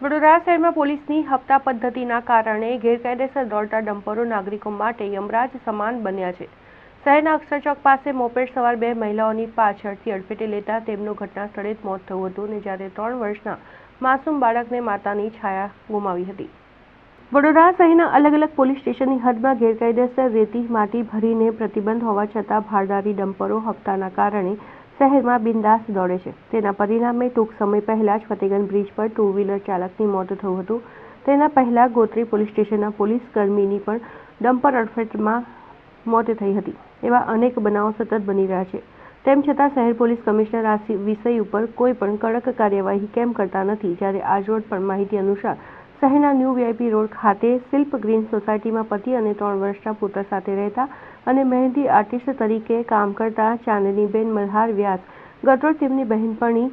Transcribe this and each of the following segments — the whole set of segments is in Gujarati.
વડોદરા શહેરમાં પોલીસની હપ્તા પદ્ધતિના કારણે ગેરકાયદેસર દોડતા ડમ્પરો નાગરિકો માટે યમરાજ સમાન બન્યા છે. શહેરના અક્ષરચોક પાસે મોપેડ સવાર બે મહિલાઓની પાછળથી અડફેટે લેતા તેમનું ઘટના સ્થળે જ મોત થયું હતું અને જ્યારે ત્રણ વર્ષના માસૂમ બાળકને માતાની છાયા ગુમાવી હતી. વડોદરા શહેરના અલગ અલગ પોલીસ સ્ટેશનની હદમાં ગેરકાયદેસર રેતી માટી ભરીને પ્રતિબંધ હોવા છતાં ભારદારી ડમ્પરો હપ્તાના કારણે શહેરમાં બિંદાસ દોડે છે. તેના પરિણામે ટૂંક સમય પહેલા જ ફતેગંજ બ્રિજ પર ટુ વ્હીલર ચાલકની મોત થયું હતું. તેના પહેલા ગોત્રી પોલીસ સ્ટેશનના પોલીસ કર્મીની પણ ડમ્પર અડફેટમાં મોત થઈ હતી. એવા અનેક બનાવો સતત બની રહ્યા છે. તેમ છતાં શહેર પોલીસ કમિશનર આ વિષય ઉપર કોઈ પણ કડક કાર્યવાહી કેમ કરતા નથી, જ્યારે આજરોડ પણ માહિતી અનુસાર શહેરના ન્યૂ વીઆઈપી રોડ ખાતે શિલ્પ ગ્રીન સોસાયટીમાં પતિ અને ત્રણ વર્ષના પુત્ર સાથે રહેતા અને મહેંદી આર્ટિસ્ટ તરીકે કામ કરતા ચાંદનીબેન મલ્હાર વ્યાસ. ગતરોજ તેમની બહેનપણી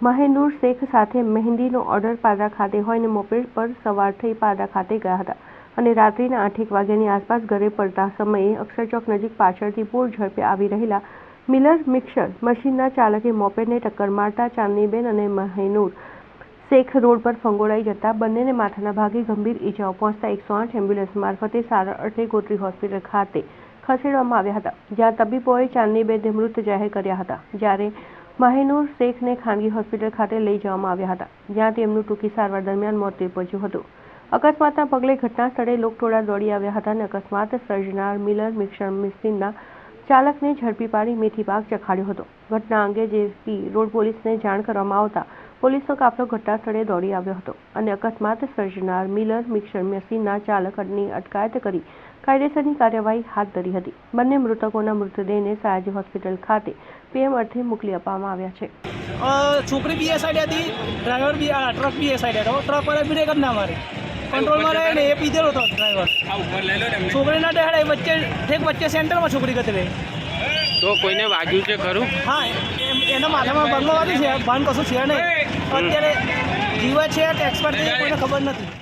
મહેનૂર શેખ સાથે મહેંદીનો ઓર્ડર પાદરા ખાતે હોય અને મોપેડ પર સવાર થઈ પાદરા ખાતે ગયા હતા અને રાત્રિના આઠેક વાગ્યાની આસપાસ ઘરે પડતા સમયે અક્ષરચોક નજીક પાછળથી પૂર ઝડપે આવી રહેલા મિલર મિક્સર મશીનના ચાલકે મોપેડને ટક્કર મારતા ચાંદનીબેન અને મહેનૂર શેખ રોડ પર ફંગોળાઈ જતા બંનેને માથાના ભાગે ગંભીર ઈજાઓ પહોંચતા એકસો આઠ એમ્બ્યુલન્સ મારફતે સારવાર અર્થે ગોત્રી હોસ્પિટલ ખાતે ખસેડવામાં આવ્યા હતા. જ્યાં તબીબોએ ચાંદનીબેનને મૃત જાહેર કર્યા હતા. જ્યારે મહેનૂર શેખને ખાનગી હોસ્પિટલ ખાતે લઈ જવામાં આવ્યા હતા, જ્યાં તેમનું ટૂંકી સારવાર દરમિયાન મોત નીપજ્યું હતું. અકસ્માતના પગલે ઘટના સ્થળે લોકટોળા દોડી આવ્યા હતા અને અકસ્માત સર્જનાર મિલર મિક્સર મશીનના ચાલકને ઝડપી પાડી મેથી પાક ચખાડ્યો હતો. ઘટના અંગે જેપી રોડ પોલીસને જાણ કરવામાં આવતા પોલીસનો કાફલો ઘટના સ્થળે દોડી આવ્યો હતો અને અકસ્માત સર્જનાર મિલર મિક્સર મશીનના ચાલકની અટકાયત કરી કાયદેસરની કાર્યવાહી હાથ ધરી હતી. બંને મૃતકોના મૃતદેહને સયાજી હોસ્પિટલ ખાતે પીએમ અર્થે મોકલી આપવામાં આવ્યા છે. છોકરી બી એ સાઈડ હતી ડ્રાઈવર બી આ ટ્રક બી એ સાઈડ હતો. ટ્રક વાળા બ્રેક જ ના મારે કંટ્રોલમાં રહે ને એ પીધેલો હતો ડ્રાઈવર. છોકરીના ડહેડે વચ્ચે ઠેક વચ્ચે સેન્ટરમાં છોકરી ગત રહી તો કોઈને વાગ્યું છે ખરું? હા એના માથામાં બંગલો વાગ્યું છે. ભાન કશું છે નહીં. અત્યારે જીવે છે કે એક્સપર્ટ છે કોઈને ખબર નથી.